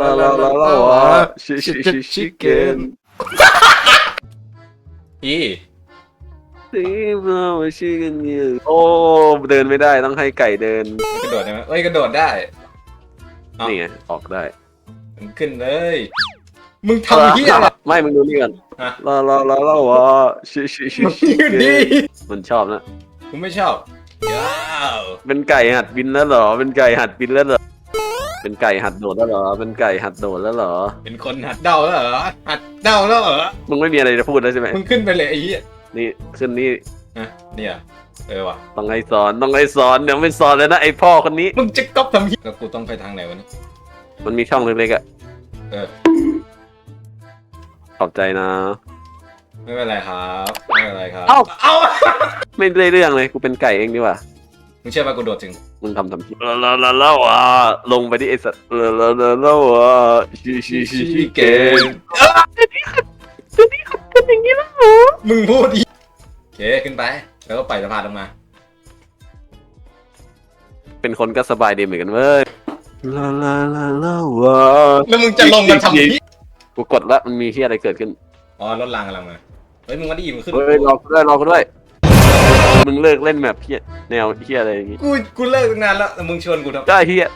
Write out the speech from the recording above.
ลาลาลาลาวะชิชิชิชิเกนอีซีมาชิเกนเนี่ยโอ้เดินไม่ได้ต้องให้ไก่เดินกระโดดได้ไหมเอ้ยกระโดดได้เอ้านี่นี่ไงออกได้มันขึ้นเลย มึงทำเหี้ยอะไรไม่มึงดูนี่ก่อนฮะลาลาลาลาวะชิชิชิมึงชิอยู่เกดีนมันชอบนะ กูไม่ชอบย้าวเป็นไก่หัดบินแล้วเหรอเป็นไก่หัดบินแล้วเหรอ เป็นไก่หัดโดดแล้วเหรอ เป็นไก่หัดโดดแล้วเหรอ เป็นคนหัดเดาแล้วเหรอหัดเดาแล้วเหรอมึงไม่มีอะไรจะพูดแล้วใช่ไหมมึงขึ้นไปเลยไอ้เหี้ยนี่ขึ้นนี่ฮะเนี่ยเออว่ะต้องให้สอนต้องให้สอนเดี๋ยวไม่สอนเลยนะไอพ่อคนนี้ มึงจะก๊อปทำเหี้ยแล้วกูต้องไปทางไหนวะเนี่ยมันมีช่องเล็กๆอะเออขอบใจนะ ไม่เป็นไรครับไม่เป็นไรครับ เอ้าเอ้าไม่ได้เรื่องเลยกูเป็นไก่เองดีกว่า มึงเชื่อป่ะกูโดดถึง มึงทำทำลาลาลาลาวะลงไปที่ไอสัตว์ลาลาลาลาวะชิชิชิชิเกนมึงพูดอีโอเคขึ้นไป แล้วก็ปล่อยสะพานลงมา เป็นคนก็สบายดีเหมือนกันเว้ยลาลาลาลาวะแล้วมึงจะลงมาทำที่กูกดแล้วมันมีที่อะไรเกิดขึ้นอ๋อรถรางกำลังมา เฮ้ยมึงมาดิมึงขึ้น เฮ้ยรอกูด้วยรอกูด้วย มึงเลิกเล่นแบบเฮียแนวเฮียอะไรอย่างงี้กูกูเลิกตั้งนานแล้วแต่มึงชวนกูทำได้เฮีย